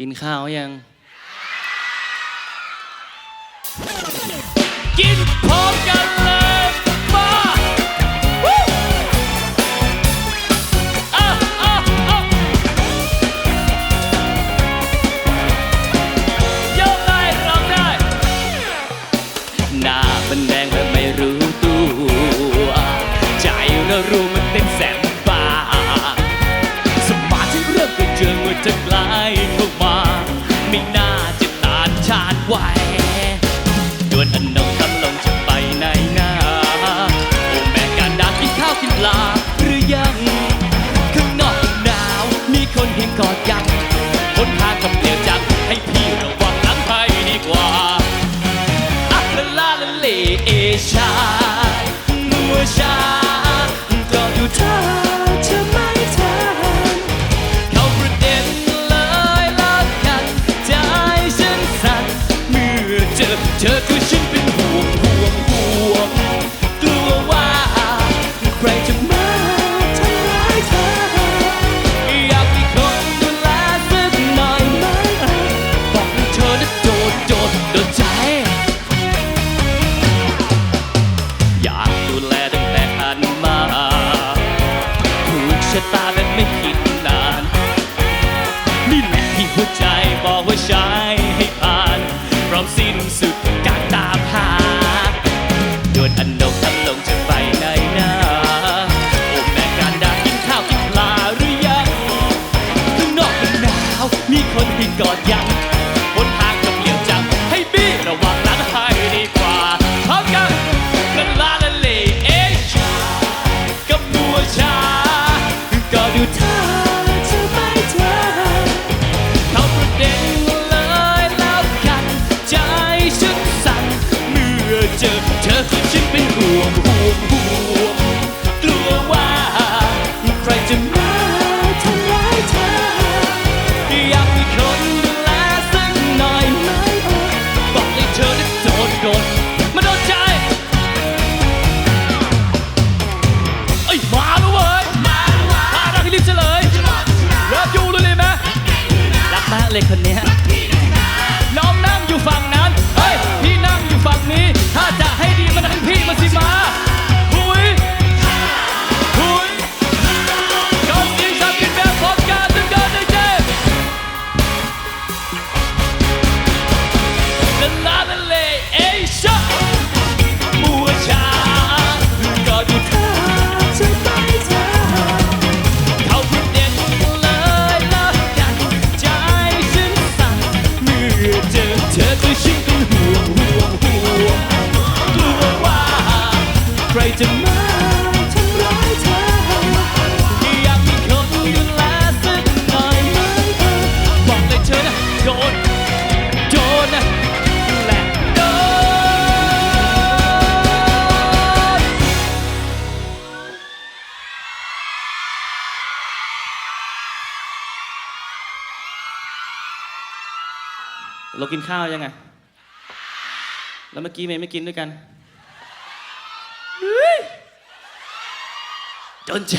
กินข้าวยัง กินพร้อมกันเลยมาวู้อะอะอะยกได้ร้องได้ หน้ามันแดงแบบไม่รู้ตัว ใจเรารู้มันเต้นแสบปากสมาธิเริ่มกระเจิงเมื่อจะใกล้เข้ามา ไหวดวนอันนงทำลงจะไปไหนนาโอ้แม่การดากินข้าวกินปลาหรือยัง ข้างนอกหนาว มีคนเห็นกอดยังคนทางกับเดียวจังให้พี่ระวังหลังให้ดีกว่าอัลลาลเลเอชายมัวชา อเธอคือฉันเป็นห่วงห่วงห่วงกลัวว่าใครจะมาทำร้ายเธอ อยากมีคนดูแลสักหน่อยไหมบอกให้เธอนั้นโดนโดนโดนใจ อยากดูแลตั้งแต่หันมาถูกชะตาแบบไม่คิดนานนี่แหละที่หัวใจบอกว่าใช้ให้ผ่านพร้อมสิ้นสุด เลยคนเนี้ยน้ รจะมาทำร้ายเธอ อยากมีคนดูแลสักหน่อยไหมเอ่ยบอกเลยเธอนะโดน โดนนะและโดน เรากินข้าวยังไง แล้วเมื่อกี้เมย์ไม่กินด้วยกัน จนใจ